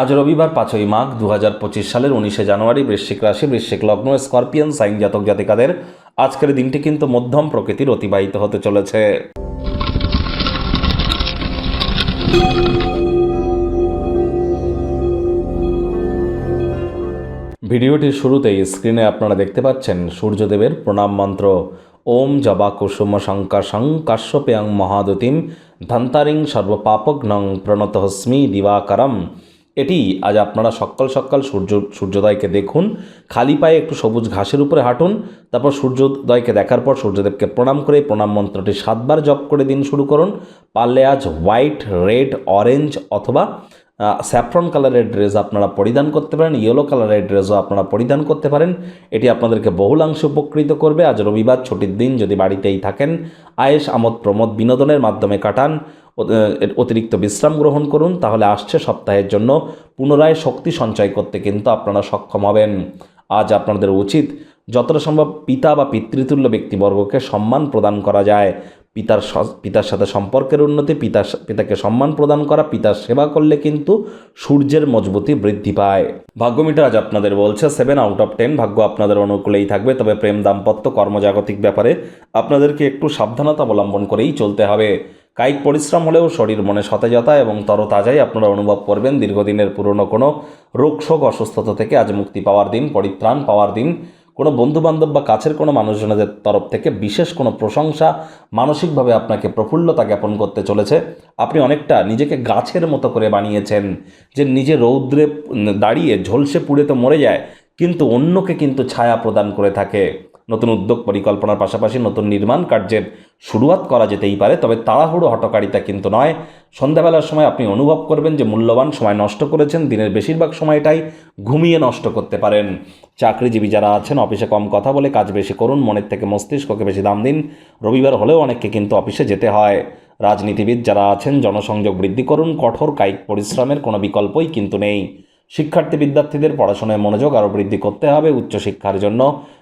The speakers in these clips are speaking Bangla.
আজ রবিবার পাঁচই মাঘ দু হাজার পঁচিশ সালের উনিশে জানুয়ারি বৃশ্চিক রাশি, বৃশ্চিক লগ্ন, স্করপিয়ান, সাইন জাতক জাতিকাদের আজকের দিনটি কিন্তু মধ্যম প্রকৃতির অতিবাহিত হতে চলেছে। ভিডিওটির শুরুতেই স্ক্রিনে আপনারা দেখতে পাচ্ছেন সূর্যদেবের প্রণাম মন্ত্র। ওম জবা কুসুম শঙ্কাশং কাশ্যপেয়ং মহাদতিম ধন্তারিং সর্বপাপগ্নং প্রণতহস্মি দিবাকরম। এটি আজ আপনারা সকাল সকাল সূর্য, সূর্যোদয়কে দেখুন। খালি পায়ে একটু সবুজ ঘাসের উপরে হাঁটুন। তারপর সূর্যোদয়কে দেখার পর সূর্যদেবকে প্রণাম করে প্রণাম মন্ত্রটি সাতবার জপ করে দিন শুরু করুন। পারলে আজ হোয়াইট, রেড, অরেঞ্জ অথবা স্যাফরন কালারের ড্রেস আপনারা পরিধান করতে পারেন, ইয়েলো কালারের ড্রেসও আপনারা পরিধান করতে পারেন। এটি আপনাদেরকে বহুলাংশে উপকৃত করবে। আজ রবিবার ছুটির দিন, যদি বাড়িতেই থাকেন আয়েস আমোদ প্রমোদ বিনোদনের মাধ্যমে কাটান। অতিরিক্ত বিশ্রাম গ্রহণ করুন, তাহলে আসছে সপ্তাহের জন্য পুনরায় শক্তি সঞ্চয় করতে কিন্তু আপনারা সক্ষম হবেন। আজ আপনাদের উচিত, যতটা সম্ভব পিতা বা পিতৃতুল্য ব্যক্তিবর্গকে সম্মান প্রদান করা যায়। পিতার পিতার সাথে সম্পর্কের উন্নতি, পিতার পিতাকে সম্মান প্রদান করা, পিতার সেবা করলে কিন্তু সূর্যের মজবুতি বৃদ্ধি পায়। ভাগ্যমিটার আজ আপনাদের বলছে সেভেন আউট অফ টেন ভাগ্য আপনাদের অনুকূলেই থাকবে, তবে প্রেম দাম্পত্য কর্মজাগতিক ব্যাপারে আপনাদেরকে একটু সাবধানতা অবলম্বন করেই চলতে হবে। কায়িক পরিশ্রম হলেও শরীর মনে সতেজতা এবং তরতাজাই আপনারা অনুভব করবেন। দীর্ঘদিনের পুরনো কোনো রোগ, শোক, অসুস্থতা থেকে আজ মুক্তি পাওয়ার দিন, পরিত্রাণ পাওয়ার দিন। কোনো বন্ধুবান্ধব বা কাছের কোনো মানুষজনদের তরফ থেকে বিশেষ কোনো প্রশংসা মানসিকভাবে আপনাকে প্রফুল্লতা জ্ঞাপন করতে চলেছে। আপনি অনেকটা নিজেকে গাছের মতো করে বানিয়েছেন যে নিজে রৌদ্রে দাঁড়িয়ে ঝলসে পুড়ে তো মরে যায়, কিন্তু অন্যকে কিন্তু ছায়া প্রদান করে থাকে। নতুন উদ্যোগ পরিকল্পনার পাশাপাশি নতুন নির্মাণ কার্যের শুরুয়াত করা যেতেই পারে, তবে তাড়াহুড়ো হটকারিতা কিন্তু নয়। সন্ধ্যাবেলার সময় আপনি অনুভব করবেন যে মূল্যবান সময় নষ্ট করেছেন, দিনের বেশিরভাগ সময়টাই ঘুমিয়ে নষ্ট করতে পারেন। চাকরিজীবী যারা আছেন, অফিসে কম কথা বলে কাজ বেশি করুন, মনের থেকে মস্তিষ্ককে বেশি দাম দিন। রবিবার হলেও অনেককে কিন্তু অফিসে যেতে হয়। রাজনীতিবিদ যারা আছেন, জনসংযোগ বৃদ্ধি করুন, কঠোর কায়িক পরিশ্রমের কোনো বিকল্পই কিন্তু নেই। শিক্ষার্থী বিদ্যার্থীদের পড়াশোনায় মনোযোগ আরও বৃদ্ধি করতে হবে উচ্চশিক্ষার জন্য।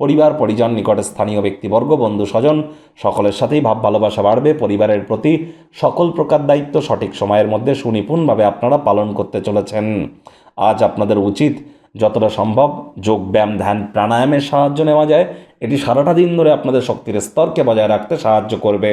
পরিবার, পরিজন, নিকট স্থানীয় ব্যক্তিবর্গ, বন্ধু, স্বজন, সকলের সাথেই ভাব, ভালোবাসা বাড়বে। পরিবারের প্রতি সকল প্রকার দায়িত্ব সঠিক সময়ের মধ্যে সুনিপুণভাবে আপনারা পালন করতে চলেছেন। আজ আপনাদের উচিত যতটা সম্ভব যোগ ব্যায়াম, ধ্যান, প্রাণায়ামের সাহায্য নেওয়া যায়। এটি সারাটা দিন ধরে আপনাদের শক্তির স্তরকে বজায় রাখতে সাহায্য করবে।